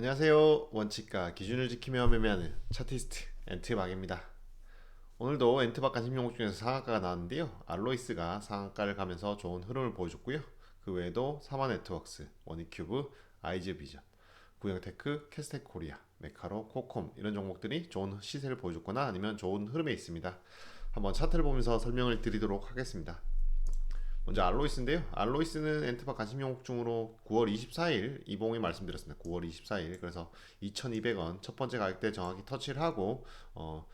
안녕하세요. 원칙과 기준을 지키며 매매하는 차티스트 엔트박입니다. 오늘도 엔트박 관심 종목 중에서 상한가가 나왔는데요. 알로이스가 상한가를 가면서 좋은 흐름을 보여줬고요. 그 외에도 사마 네트워크스, 원익큐브, 아이즈 비전, 구형테크, 캐스텍 코리아, 메카로, 코콤 이런 종목들이 좋은 시세를 보여줬거나 아니면 좋은 흐름에 있습니다. 한번 차트를 보면서 설명을 드리도록 하겠습니다. 먼저 알로이스인데요. 알로이스는 엔트바 관심 종목 중으로 9월 24일 이봉에 말씀드렸습니다. 9월 24일 그래서 2,200원 첫 번째 가격대 정확히 터치를 하고 어.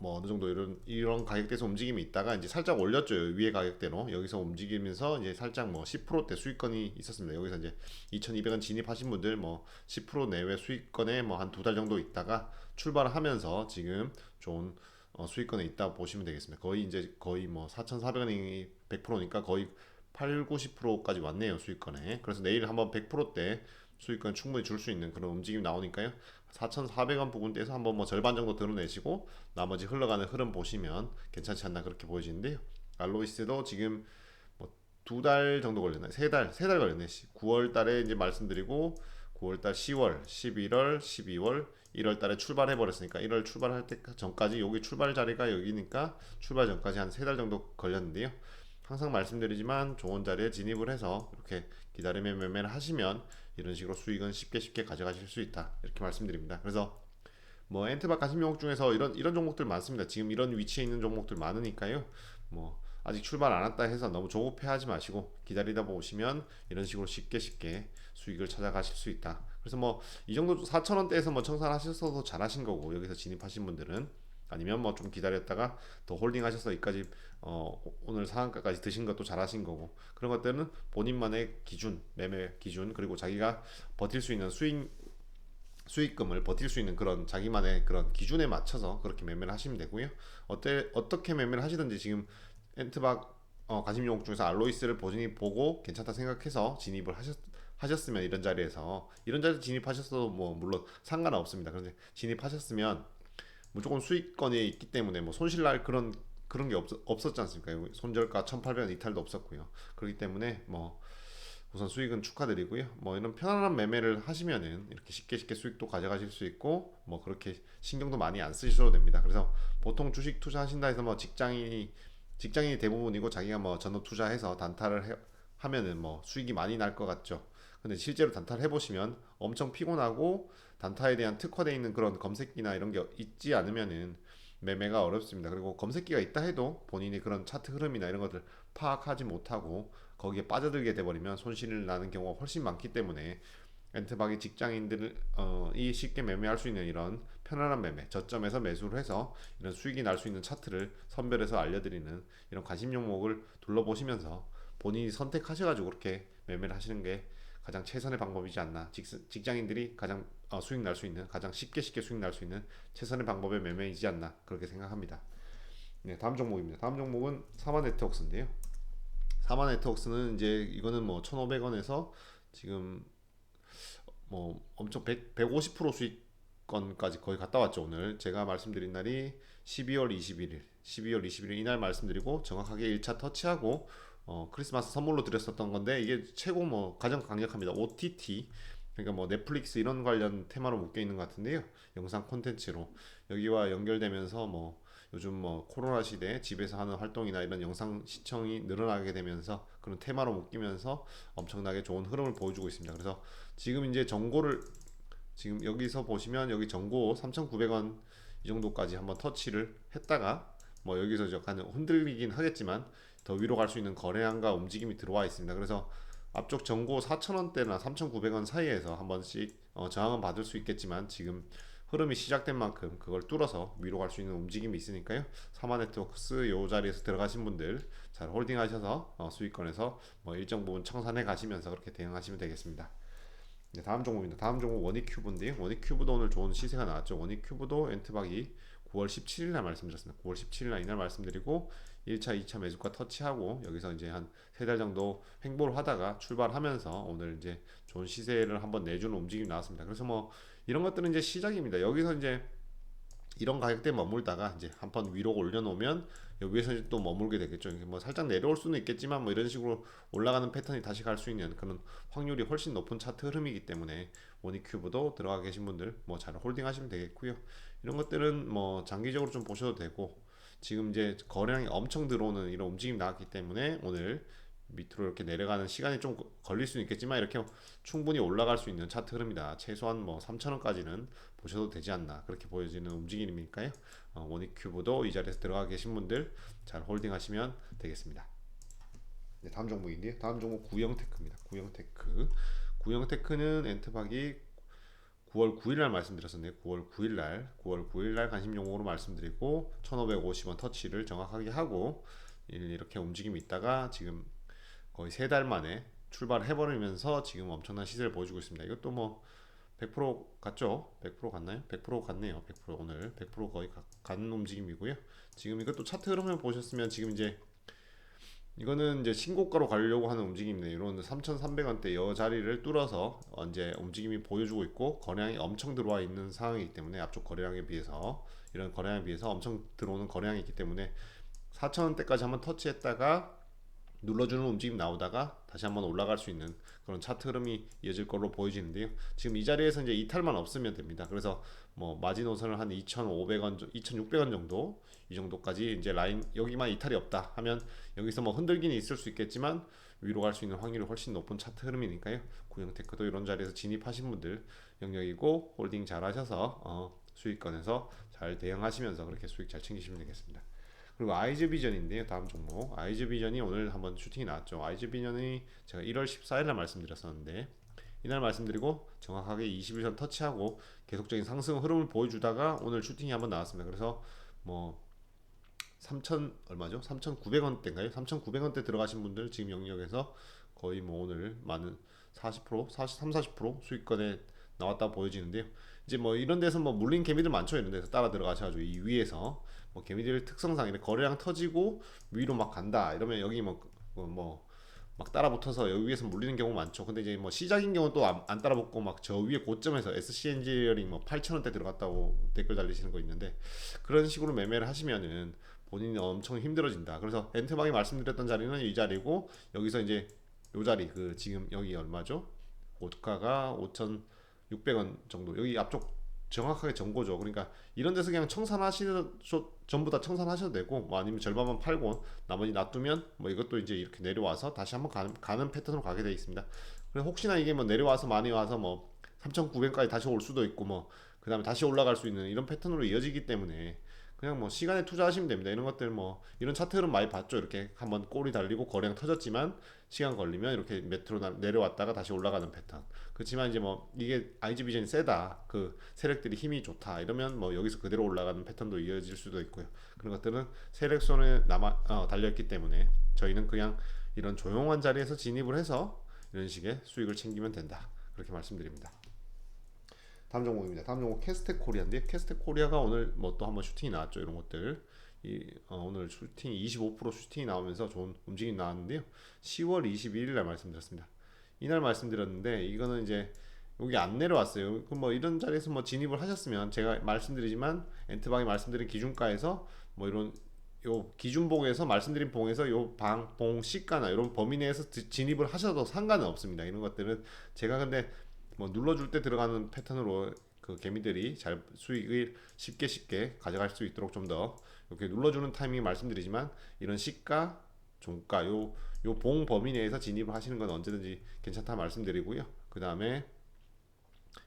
뭐 어느 정도 이런 이런 가격대에서 움직임이 있다가 이제 살짝 올렸죠 위에 가격대로 여기서 움직이면서 이제 살짝 뭐 10%대 수익권이 있었습니다 여기서 이제 2,200원 진입하신 분들 뭐 10% 내외 수익권에 뭐 한 두 달 정도 있다가 출발을 하면서 지금 좋은 어, 수익권에 있다 보시면 되겠습니다. 거의 이제 거의 뭐 4,400원이 100%니까 거의 8, 90%까지 왔네요 수익권에. 그래서 내일 한번 100%대 수익권 충분히 줄 수 있는 그런 움직임 나오니까요. 4,400원 부분대에서 한번 뭐 절반 정도 드러내시고 나머지 흘러가는 흐름 보시면 괜찮지 않나 그렇게 보여지는데요. 알로이스도 지금 뭐 두 달 정도 걸렸나요? 세 달, 세 달 걸렸네. 9월 달에 이제 말씀드리고 9월 달 10월, 11월, 12월, 1월 달에 출발해 버렸으니까 1월 출발할 때 전까지 여기 출발 자리가 여기니까 출발 전까지 한 세 달 정도 걸렸는데요. 항상 말씀드리지만 좋은 자리에 진입을 해서 이렇게 기다림의 매매를 하시면 이런 식으로 수익은 쉽게 쉽게 가져가실 수 있다. 이렇게 말씀드립니다. 그래서 뭐 엔트바 가심 종목 중에서 이런 이런 종목들 많습니다. 지금 이런 위치에 있는 종목들 많으니까요. 뭐 아직 출발 안 했다 해서 너무 조급해하지 마시고 기다리다 보시면 이런 식으로 쉽게 쉽게 수익을 찾아가실 수 있다. 그래서 뭐 이 정도 4천 원대에서 뭐 청산하셨어도 잘하신 거고 여기서 진입하신 분들은 아니면 뭐 좀 기다렸다가 더 홀딩하셔서 여기까지 어 오늘 상한가까지 드신 것도 잘하신 거고 그런 것들은 본인만의 기준 매매 기준 그리고 자기가 버틸 수 있는 수익 수익금을 버틸 수 있는 그런 자기만의 그런 기준에 맞춰서 그렇게 매매를 하시면 되고요. 어때 어떻게 매매를 하시든지 지금 엔트박 어, 종목 중에서 알로이스를 본인이 보고 괜찮다 생각해서 진입을 하셨 하셨으면 이런 자리에서 이런 자리에 진입하셨어도 뭐 물론 상관없습니다. 그런데 진입하셨으면 무조건 수익권에 있기 때문에 뭐 손실 날 그런 그런 게 없, 없었지 않습니까? 손절가 1,800원 이탈도 없었고요. 그렇기 때문에 뭐 우선 수익은 축하드리고요. 뭐 이런 편안한 매매를 하시면은 이렇게 쉽게 쉽게 수익도 가져가실 수 있고 뭐 그렇게 신경도 많이 안 쓰셔도 됩니다. 그래서 보통 주식 투자하신다 해서 뭐 직장인이 직장인이 대부분이고 자기가 뭐 전업 투자해서 단타를 해, 하면은 뭐 수익이 많이 날 것 같죠. 근데 실제로 단타를 해보시면 엄청 피곤하고 단타에 대한 특화되어 있는 그런 검색기나 이런 게 있지 않으면은 매매가 어렵습니다. 그리고 검색기가 있다 해도 본인이 그런 차트 흐름이나 이런 것들 파악하지 못하고 거기에 빠져들게 돼버리면 손실을 나는 경우가 훨씬 많기 때문에 엔트박이 직장인들이 어, 쉽게 매매할 수 있는 이런 편안한 매매, 저점에서 매수를 해서 이런 수익이 날 수 있는 차트를 선별해서 알려드리는 이런 관심 종목을 둘러보시면서 본인이 선택하셔가지고 그렇게 매매를 하시는 게 가장 최선의 방법이지 않나. 직, 장인들이 가장 어, 수익 날 수 있는 가장 쉽게 쉽게 수익 날 수 있는 최선의 방법의 매매이지 않나 그렇게 생각합니다. 네, 다음 종목입니다. 다음 종목은 사마 네트워크스인데요. 사마 네트워크스는 이제 이거는 뭐 1,500원에서 지금 뭐 엄청 100, 150% 수익권까지 거의 갔다 왔죠 오늘 제가 말씀드린 날이 12월 21일 12월 21일 이날 말씀드리고 정확하게 1차 터치하고 어, 크리스마스 선물로 드렸었던 건데 이게 최고 뭐 가장 강력합니다. OTT 그러니까 뭐 넷플릭스 이런 관련 테마로 묶여 있는 것 같은데요. 영상 콘텐츠로 여기와 연결되면서 뭐 요즘 뭐 코로나 시대에 집에서 하는 활동이나 이런 영상 시청이 늘어나게 되면서 그런 테마로 묶이면서 엄청나게 좋은 흐름을 보여주고 있습니다. 그래서 지금 이제 정고를 지금 여기서 보시면 여기 정고 3,900원 이 정도까지 한번 터치를 했다가 뭐 여기서 약간 흔들리긴 하겠지만 더 위로 갈 수 있는 거래량과 움직임이 들어와 있습니다. 그래서 앞쪽 전고 4,000원대나 3,900원 사이에서 한 번씩 어, 저항은 받을 수 있겠지만 지금 흐름이 시작된 만큼 그걸 뚫어서 위로 갈 수 있는 움직임이 있으니까요. 사마 네트워크스 요 자리에서 들어가신 분들 잘 홀딩하셔서 어, 수익권에서 뭐 일정 부분 청산해 가시면서 그렇게 대응하시면 되겠습니다. 네, 다음 종목입니다. 다음 종목 원익큐브인데요. 원익큐브도 오늘 좋은 시세가 나왔죠. 원익큐브도 엔트박이 9월 17일 날 말씀드렸습니다. 9월 17일 날 이날 말씀드리고 1차, 2차 매수가 터치하고 여기서 이제 한 세 달 정도 횡보를 하다가 출발하면서 오늘 이제 좋은 시세를 한번 내주는 움직임이 나왔습니다. 그래서 뭐 이런 것들은 이제 시작입니다. 여기서 이제 이런 가격대에 머물다가 이제 한 번 위로 올려놓으면 여기에서 이제 또 머물게 되겠죠. 이게 뭐 살짝 내려올 수는 있겠지만 뭐 이런 식으로 올라가는 패턴이 다시 갈 수 있는 그런 확률이 훨씬 높은 차트 흐름이기 때문에 모니큐브도 들어가 계신 분들 뭐 잘 홀딩하시면 되겠고요. 이런 것들은 뭐 장기적으로 좀 보셔도 되고 지금 이제 거래량이 엄청 들어오는 이런 움직임 나왔기 때문에 오늘 밑으로 이렇게 내려가는 시간이 좀 걸릴 수는 있겠지만 이렇게 충분히 올라갈 수 있는 차트 흐름이다. 최소한 뭐 3천원까지는 보셔도 되지 않나 그렇게 보여지는 움직임이니까요. 어, 모니큐브도 이 자리에서 들어가 계신 분들 잘 홀딩하시면 되겠습니다. 네, 다음 종목인데요. 다음 종목 구형테크입니다. 구형테크. 구형테크는 엔트박이 9월 9일 날 말씀드렸었네요. 9월 9일 날, 9월 9일 날 관심 종목으로 말씀드리고 1,550원 터치를 정확하게 하고 이렇게 움직임이 있다가 지금 거의 세 달 만에 출발해 버리면서 지금 엄청난 시세를 보여주고 있습니다. 이것도 뭐 100% 같죠? 100% 같나요? 100% 같네요. 100% 오늘 100% 거의 가, 가는 움직임이고요. 지금 이것도 차트 흐름을 보셨으면 지금 이제 이거는 이제 신고가로 가려고 하는 움직임이네요. 이런 3,300원대 여 자리를 뚫어서 이제 움직임이 보여주고 있고 거래량이 엄청 들어와 있는 상황이기 때문에 앞쪽 거래량에 비해서 이런 거래량에 비해서 엄청 들어오는 거래량이 있기 때문에 4,000원대까지 한번 터치했다가 눌러주는 움직임 나오다가 다시 한번 올라갈 수 있는 그런 차트 흐름이 이어질 걸로 보여지는데요. 지금 이 자리에서 이제 이탈만 없으면 됩니다. 그래서 뭐 마지노선을 한 2,500원, 2,600원 정도 이 정도까지 이제 라인 여기만 이탈이 없다 하면 여기서 뭐 흔들기는 있을 수 있겠지만 위로 갈 수 있는 확률이 훨씬 높은 차트 흐름이니까요. 구형테크도 이런 자리에서 진입하신 분들 영역이고 홀딩 잘 하셔서 어, 수익권에서 잘 대응하시면서 그렇게 수익 잘 챙기시면 되겠습니다. 그리고 아이즈 비전인데요. 다음 종목. 아이즈 비전이 오늘 한번 슈팅이 나왔죠. 아이즈 비전이 제가 1월 14일 날 말씀드렸었는데 이날 말씀드리고 정확하게 21선 터치하고 계속적인 상승 흐름을 보여주다가 오늘 슈팅이 한번 나왔습니다. 그래서 뭐3,000 얼마죠? 3,900원대인가요? 3,900원대 들어가신 분들 지금 영역에서 거의 뭐 오늘 많은 40% 43, 40% 수익권에 나왔다 보여지는데요. 이제 뭐 이런 데서 뭐 물린 개미들 많죠. 이런 데서 따라 들어가셔가지고 이 위에서 뭐 개미들 특성상 이렇게 거래량 터지고 위로 막 간다 이러면 여기 뭐 뭐 막 따라 붙어서 여기 위에서 물리는 경우 많죠. 근데 이제 뭐 시작인 경우는 또안 따라 붙고 막 저 위에 고점에서 SC 엔지니어링 뭐 8,000원대 들어갔다고 댓글 달리시는 거 있는데 그런 식으로 매매를 하시면은 본인이 엄청 힘들어진다. 그래서 엔트방이 말씀드렸던 자리는 이 자리고 여기서 이제 요 자리 그 지금 여기 얼마죠? 고가가 5,600원 정도. 여기 앞쪽 정확하게 정보죠. 그러니까 이런 데서 그냥 청산하시는 전부 다 청산하셔도 되고 뭐 아니면 절반만 팔고 나머지 놔두면 뭐 이것도 이제 이렇게 내려와서 다시 한번 가는, 가는 패턴으로 가게 되어 있습니다. 그래 혹시나 이게 뭐 내려와서 많이 와서 뭐 3,900까지 다시 올 수도 있고 뭐 그 다음에 다시 올라갈 수 있는 이런 패턴으로 이어지기 때문에 그냥 뭐 시간에 투자하시면 됩니다. 이런 것들 뭐 이런 차트는 많이 봤죠. 이렇게 한번 꼬리 달리고 거래량 터졌지만 시간 걸리면 이렇게 매트로 내려왔다가 다시 올라가는 패턴. 그렇지만 이제 뭐 이게 IG 비전이 세다. 그 세력들이 힘이 좋다. 이러면 뭐 여기서 그대로 올라가는 패턴도 이어질 수도 있고요. 그런 것들은 세력선에 남아 어, 달렸기 때문에 저희는 그냥 이런 조용한 자리에서 진입을 해서 이런 식의 수익을 챙기면 된다. 그렇게 말씀드립니다. 다음 종목입니다. 다음 종목 캐스텍 코리아인데 캐스텍 코리아가 오늘 뭐 또 한번 슈팅이 나왔죠. 이런 것들. 이 어, 오늘 슈팅 25% 슈팅이 나오면서 좋은 움직임이 나왔는데요. 10월 21일 날 말씀드렸습니다. 이날 말씀드렸는데 이거는 이제 여기 안 내려왔어요. 그럼 뭐 이런 자리에서 뭐 진입을 하셨으면 제가 말씀드리지만 엔트방이 말씀드린 기준가에서 뭐 이런 요 기준봉에서 말씀드린 봉에서 요 방, 봉, 시가나 이런 범위 내에서 진입을 하셔도 상관은 없습니다. 이런 것들은 제가 근데 뭐 눌러줄 때 들어가는 패턴으로 그 개미들이 잘 수익을 쉽게 쉽게 가져갈 수 있도록 좀 더 이렇게 눌러주는 타이밍 말씀드리지만 이런 시가, 종가 요 요 봉 범위 내에서 진입을 하시는 건 언제든지 괜찮다 말씀드리고요. 그 다음에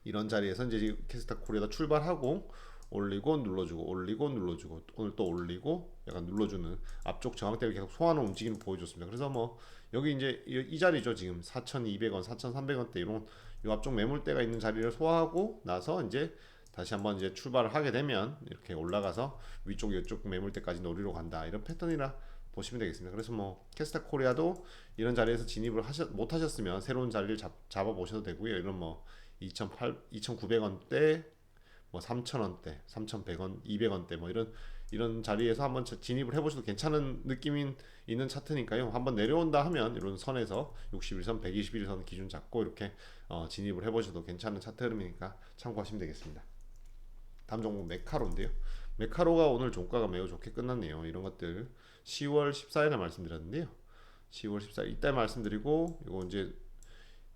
이런 자리에서 이제 캐스타 코리아다 출발하고 올리고 눌러주고 올리고 눌러주고 오늘 또 올리고 약간 눌러주는 앞쪽 저항대를 계속 소화하는 움직임을 보여줬습니다. 그래서 뭐 여기 이제 이, 자리죠 지금 4,200원, 4,300원대 이런 요 앞쪽 매물대가 있는 자리를 소화하고 나서 이제 다시 한번 이제 출발을 하게 되면 이렇게 올라가서 위쪽 이쪽 매물대까지 노리러 간다 이런 패턴이라 보시면 되겠습니다. 그래서 뭐 캐스타 코리아도 이런 자리에서 진입을 하셨 못 하셨으면 새로운 자리를 잡, 잡아 보셔도 되고요. 이런 뭐 2,800, 2,900원대 뭐 3,000원대, 3,100원, 200원대 뭐 이런 이런 자리에서 한번 진입을 해보셔도 괜찮은 느낌인 있는 차트니까요. 한번 내려온다 하면 이런 선에서 61선, 121선 기준 잡고 이렇게 어, 진입을 해보셔도 괜찮은 차트 흐름이니까 참고하시면 되겠습니다. 다음 종목 메카로인데요. 메카로가 오늘 종가가 매우 좋게 끝났네요. 이런 것들 10월 14일에 말씀드렸는데요. 10월 14일 이때 말씀드리고 이거 이제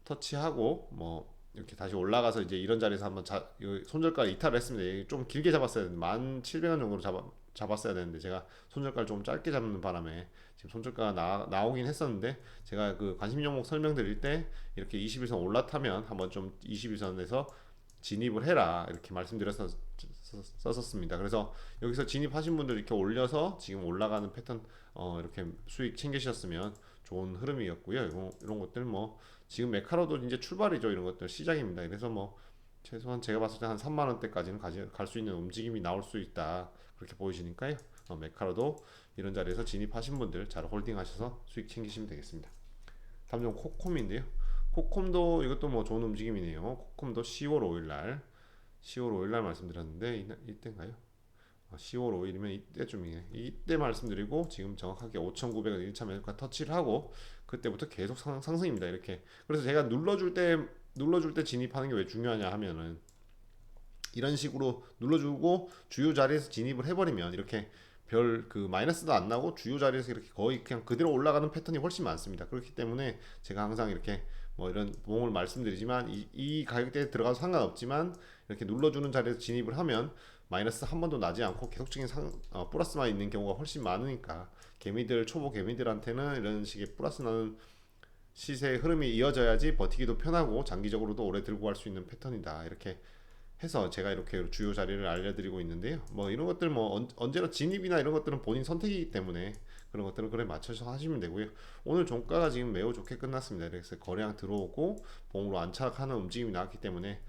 터치하고 뭐 이렇게 다시 올라가서 이제 이런 자리에서 한번 자, 이거 손절가 이탈을 했습니다. 좀 길게 잡았어야 되는데 1,700원 정도로 잡아, 잡았어야 되는데 제가 손절가를 좀 짧게 잡는 바람에 지금 손절가가 나, 나오긴 했었는데 제가 그 관심 종목 설명드릴 때 이렇게 21선 올라타면 한번 좀 21선에서 진입을 해라 이렇게 말씀드려서 썼었습니다. 그래서 여기서 진입하신 분들 이렇게 올려서 지금 올라가는 패턴 어, 이렇게 수익 챙기셨으면 좋은 흐름이었고요. 이런, 이런 것들 뭐 지금 메카로도 이제 출발이죠. 이런 것들 시작입니다. 그래서 뭐 최소한 제가 봤을 때 한 3만 원대까지는 갈 수 있는 움직임이 나올 수 있다. 그렇게 보이시니까요. 어, 메카로도 이런 자리에서 진입하신 분들 잘 홀딩하셔서 수익 챙기시면 되겠습니다. 다음 종 코콤인데요. 코콤도 이것도 뭐 좋은 움직임이네요. 코콤도 10월 5일 날 10월 5일 날 말씀드렸는데 이, 이때인가요? 10월 5일이면 이때쯤이네. 이때 말씀드리고 지금 정확하게 5,900원 1차 매수가 터치를 하고 그때부터 계속 상, 상승입니다. 이렇게. 그래서 제가 눌러줄 때 눌러줄 때 진입하는 게 왜 중요하냐 하면은 이런 식으로 눌러주고 주요 자리에서 진입을 해버리면 이렇게 별 그 마이너스도 안 나고 주요 자리에서 이렇게 거의 그냥 그대로 올라가는 패턴이 훨씬 많습니다. 그렇기 때문에 제가 항상 이렇게 뭐 이런 보험을 말씀드리지만 이, 이 가격대에 들어가도 상관없지만 이렇게 눌러주는 자리에서 진입을 하면 마이너스 한 번도 나지 않고 계속적인 상, 어, 플러스만 있는 경우가 훨씬 많으니까 개미들 초보 개미들한테는 이런 식의 플러스 나는 시세의 흐름이 이어져야지 버티기도 편하고 장기적으로도 오래 들고 갈 수 있는 패턴이다 이렇게 해서 제가 이렇게 주요 자리를 알려드리고 있는데요. 뭐 이런 것들 뭐 언제나 진입이나 이런 것들은 본인 선택이기 때문에 그런 것들은 그래 맞춰서 하시면 되고요. 오늘 종가가 지금 매우 좋게 끝났습니다. 그래서 거래량 들어오고 봉으로 안착하는 움직임이 나왔기 때문에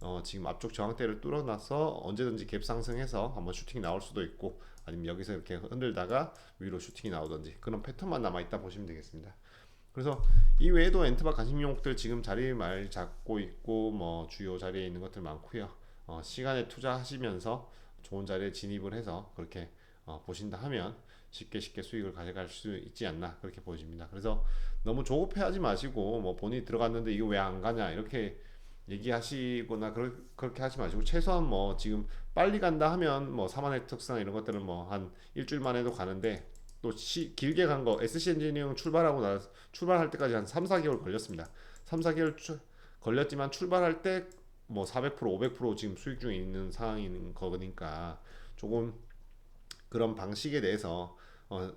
어, 지금 앞쪽 저항대를 뚫어놔서 언제든지 갭 상승해서 한번 슈팅이 나올 수도 있고 아니면 여기서 이렇게 흔들다가 위로 슈팅이 나오든지 그런 패턴만 남아 있다 보시면 되겠습니다. 그래서 이 외에도 엔트바 관심 종목들 지금 자리 말 잡고 있고 뭐 주요 자리에 있는 것들 많고요. 어, 시간에 투자하시면서 좋은 자리에 진입을 해서 그렇게 어, 보신다 하면 쉽게 쉽게 수익을 가져갈 수 있지 않나 그렇게 보여집니다. 그래서 너무 조급해하지 마시고 뭐 본인이 들어갔는데 이거 왜 안 가냐 이렇게 얘기하시거나 그렇게 하지 마시고 최소한 뭐 지금 빨리 간다 하면 뭐 사만의 특성 이런 것들은 뭐 한 일주일 만에도 가는데 또 시, 길게 간 거 SC 엔지니어링 출발하고 나 출발할 때까지 한 3, 4개월 걸렸습니다. 3, 4개월 추, 걸렸지만 출발할 때 뭐 400% 500% 지금 수익 중에 있는 상황인 거니까 조금 그런 방식에 대해서 어,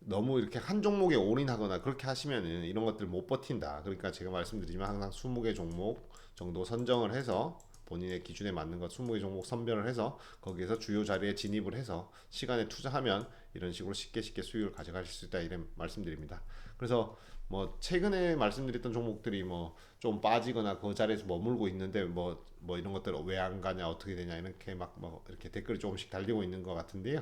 너무 이렇게 한 종목에 올인하거나 그렇게 하시면은 이런 것들 못 버틴다. 그러니까 제가 말씀드리지만 항상 20개 종목 정도 선정을 해서 본인의 기준에 맞는 것 20개 종목 선별을 해서 거기에서 주요 자리에 진입을 해서 시간에 투자하면 이런 식으로 쉽게 쉽게 수익을 가져가실 수 있다 이런 말씀드립니다. 그래서 뭐 최근에 말씀드렸던 종목들이 뭐 좀 빠지거나 그 자리에서 머물고 있는데 뭐뭐 뭐 이런 것들 왜 안 가냐 어떻게 되냐 이렇게 막 뭐 이렇게 댓글이 조금씩 달리고 있는 것 같은데요.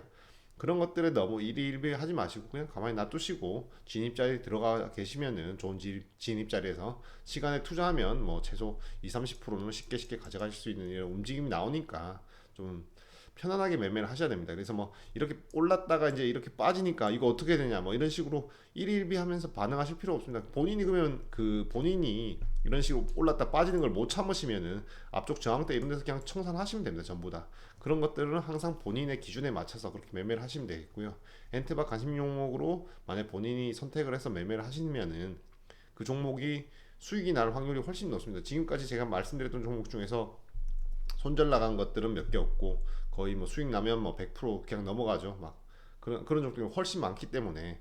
그런 것들에 너무 일일비 하지 마시고 그냥 가만히 놔두시고 진입 자리 들어가 계시면은 좋은 진입 자리에서 시간에 투자하면 뭐 최소 2, 30%는 쉽게 쉽게 가져가실 수 있는 이런 움직임이 나오니까 좀 편안하게 매매를 하셔야 됩니다. 그래서 뭐 이렇게 올랐다가 이제 이렇게 빠지니까 이거 어떻게 되냐 뭐 이런 식으로 일일비 하면서 반응하실 필요 없습니다. 본인이 그러면 그 본인이 이런 식으로 올랐다 빠지는 걸 못 참으시면은 앞쪽 저항대 이런 데서 그냥 청산하시면 됩니다. 전부 다. 그런 것들은 항상 본인의 기준에 맞춰서 그렇게 매매를 하시면 되겠고요. 엔트바 관심 종목으로 만약 본인이 선택을 해서 매매를 하시면은 그 종목이 수익이 날 확률이 훨씬 높습니다. 지금까지 제가 말씀드렸던 종목 중에서 손절 나간 것들은 몇 개 없고 거의 뭐 수익 나면 뭐 100% 그냥 넘어가죠. 막 그런 그런 종들이 훨씬 많기 때문에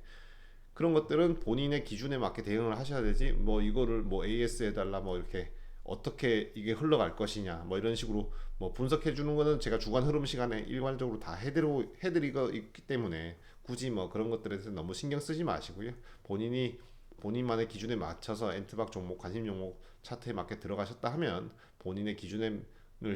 그런 것들은 본인의 기준에 맞게 대응을 하셔야 되지. 뭐 이거를 뭐 AS 해달라 뭐 이렇게 어떻게 이게 흘러갈 것이냐 뭐 이런 식으로 뭐 분석해 주는 거는 제가 주간 흐름 시간에 일괄적으로 다 해드리고 해드리고 있기 때문에 굳이 뭐 그런 것들에 대해서 너무 신경 쓰지 마시고요. 본인이 본인만의 기준에 맞춰서 엔트박 종목 관심 종목 차트에 맞게 들어가셨다 하면 본인의 기준을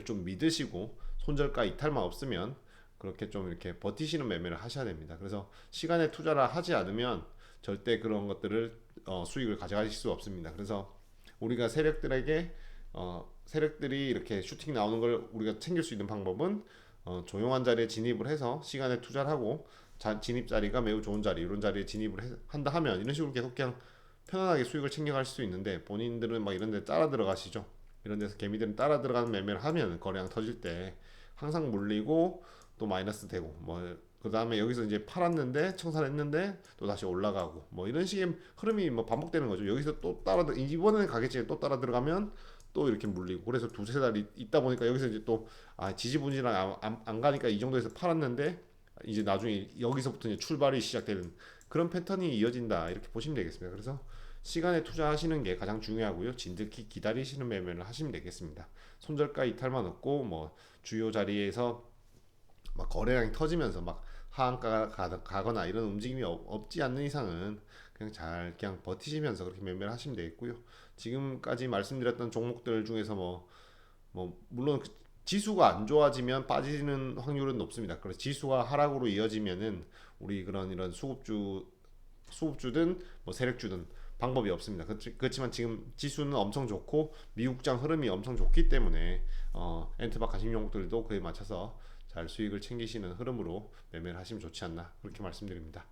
좀 믿으시고 손절가 이탈만 없으면 그렇게 좀 이렇게 버티시는 매매를 하셔야 됩니다. 그래서 시간에 투자를 하지 않으면 절대 그런 것들을 어, 수익을 가져가실 수 없습니다. 그래서 우리가 세력들에게 어, 세력들이 이렇게 슈팅 나오는 걸 우리가 챙길 수 있는 방법은 어, 조용한 자리에 진입을 해서 시간에 투자를 하고 자, 진입 자리가 매우 좋은 자리 이런 자리에 진입을 해, 한다 하면 이런 식으로 계속 그냥 편안하게 수익을 챙겨갈 수 있는데 본인들은 막 이런 데 따라 들어가시죠. 이런 데서 개미들은 따라 들어가는 매매를 하면 거래량 터질 때 항상 물리고 또 마이너스 되고 뭐 그 다음에 여기서 이제 팔았는데 청산했는데 또 다시 올라가고 뭐 이런 식의 흐름이 뭐 반복되는 거죠. 여기서 또 따라 들- 이번에는 가겠지 또 따라 들어가면 또 이렇게 물리고 그래서 두세 달 있- 있다 보니까 여기서 이제 또 아 지지부진하게 안, 안, 안 가니까 이 정도에서 팔았는데 이제 나중에 여기서부터 이제 출발이 시작되는 그런 패턴이 이어진다 이렇게 보시면 되겠습니다. 그래서 시간에 투자하시는 게 가장 중요하고요. 진득히 기다리시는 매매를 하시면 되겠습니다. 손절가 이탈만 없고 뭐 주요 자리에서 막 거래량이 터지면서 막 하한가가 가- 가거나 이런 움직임이 없, 없지 않는 이상은 그냥 잘 그냥 버티시면서 그렇게 매매를 하시면 되겠고요. 지금까지 말씀드렸던 종목들 중에서 뭐 뭐 물론 그 지수가 안 좋아지면 빠지는 확률은 높습니다. 그래서 지수가 하락으로 이어지면은 우리 그런 이런 수급주 수급주든 뭐 세력주든 방법이 없습니다. 그렇지- 그렇지만 지금 지수는 엄청 좋고 미국장 흐름이 엄청 좋기 때문에 어, 엔트박 가심 종목들도 그에 맞춰서 잘 수익을 챙기시는 흐름으로 매매를 하시면 좋지 않나 그렇게 말씀드립니다.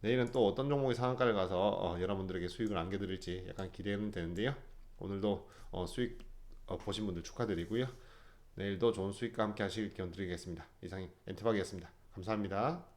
내일은 또 어떤 종목의 상한가를 가서 어, 여러분들에게 수익을 안겨드릴지 약간 기대는 되는데요. 오늘도 어, 수익 어, 보신 분들 축하드리고요. 내일도 좋은 수익과 함께 하시길 기원 드리겠습니다. 이상 엔트박이었습니다. 감사합니다.